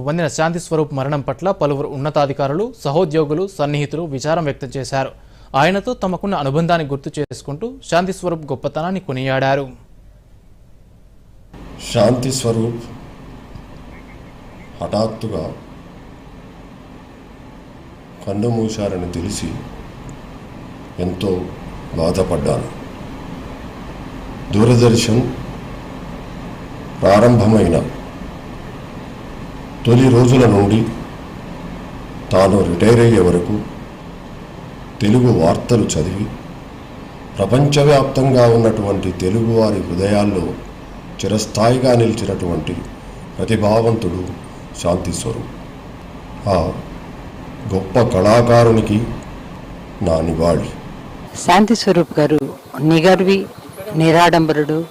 పొందిన శాంతి స్వరూప్ మరణం పట్ల పలువురు ఉన్నతాధికారులు సహోద్యోగులు సన్నిహితులు విచారం వ్యక్తం చేశారు. ఆయనతో తమకున్న అనుబంధాన్ని గుర్తు చేసుకుంటూ శాంతి స్వరూప్ గొప్పతనాన్ని కొనియాడారు. శాంతి స్వరూప్ హఠాత్తుగా కన్ను మూశారని తెలిసి ఎంతో బాధపడ్డాను. దూరదర్శన్ ప్రారంభమైన తొలి రోజుల నుండి తాను రిటైర్ అయ్యే వరకు తెలుగు వార్తలు చదివి ప్రపంచవ్యాప్తంగా ఉన్నటువంటి తెలుగువారి హృదయాల్లో చిరస్థాయిగా నిలిచినటువంటి ప్రతిభావంతుడు శాంతి స్వరూప్. ఆ గొప్ప కళాకారునికి నా నివాళి. శాంతి స్వరూప్ గారు నిగర్వి నిరాడంబరుడు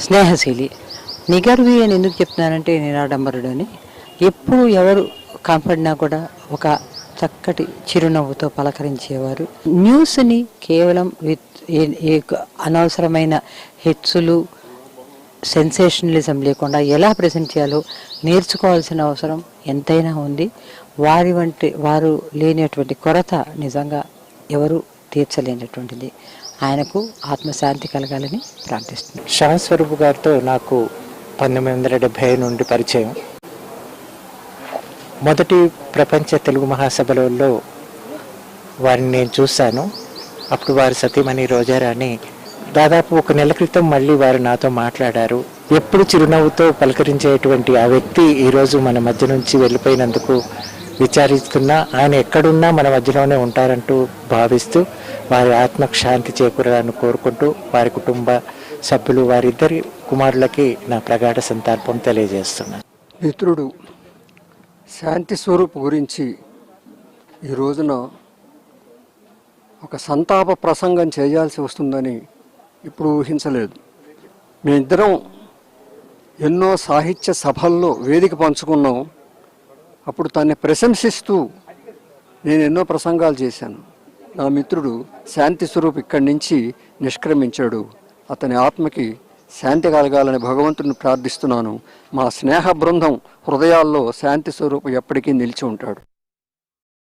స్నేహశీలి. నిగర్వి అని ఎందుకు చెప్తున్నానంటే నిరాడంబరుడు అని. ఎప్పుడు ఎవరు కనపడినా కూడా ఒక చక్కటి చిరునవ్వుతో పలకరించేవారు. న్యూస్ని కేవలం విత్ ఏ- ఏ అనవసరమైన హెచ్చులు సెన్సేషనలిజం లేకుండా ఎలా ప్రజెంట్ చేయాలో నేర్చుకోవాల్సిన అవసరం ఎంతైనా ఉంది. వారి వంటి వారు లేనటువంటి కొరత నిజంగా ఎవరు తీర్చలేనటువంటిది. ఆయనకు ఆత్మశాంతి కలగాలని ప్రార్థిస్తున్నాను శ్యామ్ గారితో నాకు పంతొమ్మిది వందల డెబ్భై నుండి పరిచయం. మొదటి ప్రపంచ తెలుగు మహాసభలలో వారిని నేను చూశాను. అప్పుడు వారి సతీమణి రోజారాణి దాదాపు ఒక నెల క్రితం మళ్ళీ వారు నాతో మాట్లాడారు. ఎప్పుడు చిరునవ్వుతో పలకరించేటువంటి ఆ వ్యక్తి ఈరోజు మన మధ్య నుంచి వెళ్ళిపోయినందుకు విచారిస్తున్నా ఆయన ఎక్కడున్నా మన మధ్యలోనే ఉంటారంటూ భావిస్తూ వారి ఆత్మకు శాంతి చేకూరాలని కోరుకుంటూ వారి కుటుంబ సభ్యులు వారిద్దరి కుమారులకి నా ప్రగాఢ సంతాపం తెలియజేస్తున్నాను. మిత్రుడు శాంతి స్వరూప్ గురించి ఈ రోజున ఒక సంతాప ప్రసంగం చేయాల్సి వస్తుందని ఇప్పుడు ఊహించలేదు. మేమిద్దరం ఎన్నో సాహిత్య సభల్లో వేదిక పంచుకున్నాం. అప్పుడు తన్ని ప్రశంసిస్తూ నేను ఎన్నో ప్రసంగాలు చేశాను. నా మిత్రుడు శాంతి స్వరూప్ ఇక్కడి నుంచి నిష్క్రమించాడు. అతని ఆత్మకి శాంతి కలగాలని భగవంతుని ప్రార్థిస్తున్నాను. మా స్నేహ బృందం హృదయాల్లో శాంతి స్వరూపు ఎప్పటికీ నిలిచి ఉంటాడు.